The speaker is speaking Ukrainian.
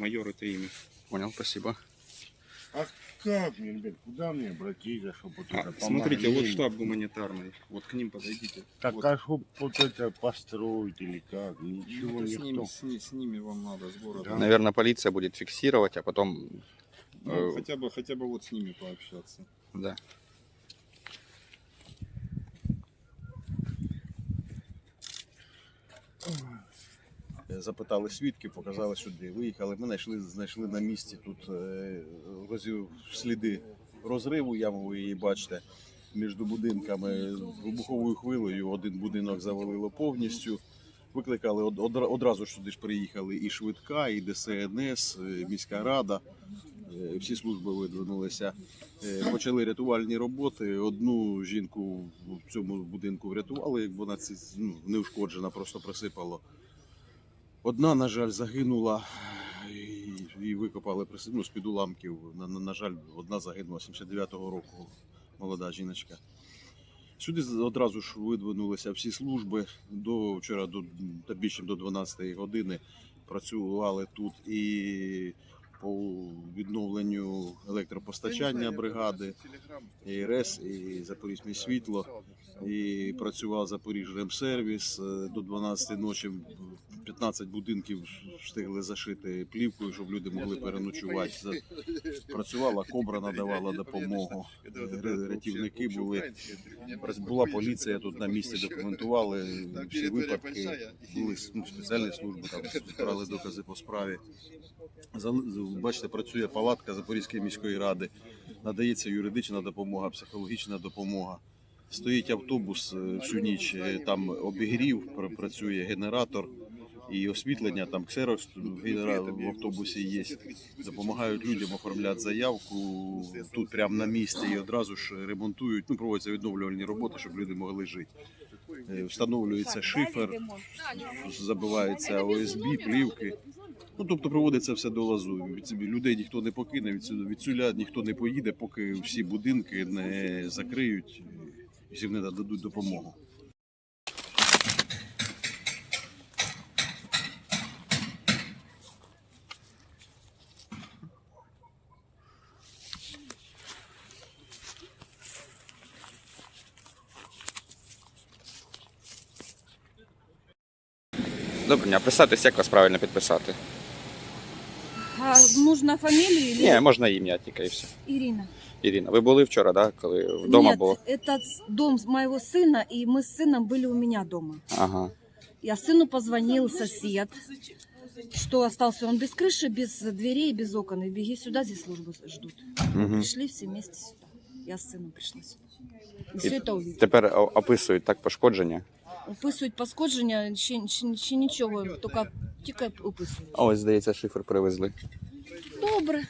Майор это имя. Понял, спасибо. А как мне, ребят, куда мне обратиться, чтобы вот А, это смотрите, вот штаб гуманитарный. Вот к ним подойдите. Так Вот. а чтоб вот это построить или как? Ничего с, никто. ними, с, с ними вам надо, с города. Да. Наверное, полиция будет фиксировать, а потом... Ну, э, хотя, бы, хотя бы вот с ними пообщаться. Да. Запитали свідки, показали сюди. Виїхали. Ми знайшли, знайшли на місці тут е, розів, сліди розриву ямової, бачите, між будинками вибуховою хвилею. Один будинок завалило повністю. Викликали одразу сюди ж приїхали і швидка, і ДСНС, е, міська рада. Е, Всі служби видвинулися. Е, Почали рятувальні роботи. Одну жінку в цьому будинку врятували, як вона ну, неушкоджена, просто присипало. Одна, на жаль, загинула і, викопали ну, з-під уламків. На, на, на жаль, одна загинула 79-го року, молода жіночка. Сюди одразу ж видвинулися всі служби. До вчора до та більше до 12-ї години працювали тут і по відновленню електропостачання бригади, і РЕС, і Запорізьке світло. І працював Запоріжремсервіс е, до 12 ночі. 15 будинків встигли зашити плівкою, щоб люди могли переночувати. Працювала кобра, надавала допомогу. Рятівники були. Була поліція тут на місці, документували всі випадки. Були ну, спеціальні служби, там збирали докази по справі. Бачите, працює палатка Запорізької міської ради. Надається юридична допомога, психологічна допомога. Стоїть автобус е, всю ніч, е, там обігрів, працює генератор і освітлення, там ксерокс в автобусі є. Допомагають людям оформляти заявку тут прямо на місці і одразу ж ремонтують, ну, проводяться відновлювальні роботи, щоб люди могли жити. Е, Встановлюється шифер, забивається ОСБ, плівки. Ну, тобто проводиться все до лазу. Людей ніхто не покине, від сюди- від сюля ніхто не поїде, поки всі будинки не закриють всім не дадуть допомогу. Доброго дня, представтесь, як вас правильно підписати. А нужно фамилию или Ні, можна ім'я тільки і все. Ирина? Ірина, ви були вчора, да, коли вдома Нет, було? это с- дом с моего сына, и мы с сыном были у меня дома. Ага. Я сыну позвонил сосед, что остался он без крыши, без дверей, без окон. И беги сюда, здесь службу ждут. Угу. Пришли все вместе сюда. Я с сыном пришла сюда. И все это увидели. Тепер о- описують так пошкодження. Описують пошкодження, ще, ще, ще нічого, тільки, тільки описують. Ось, здається, шифер привезли. Добре.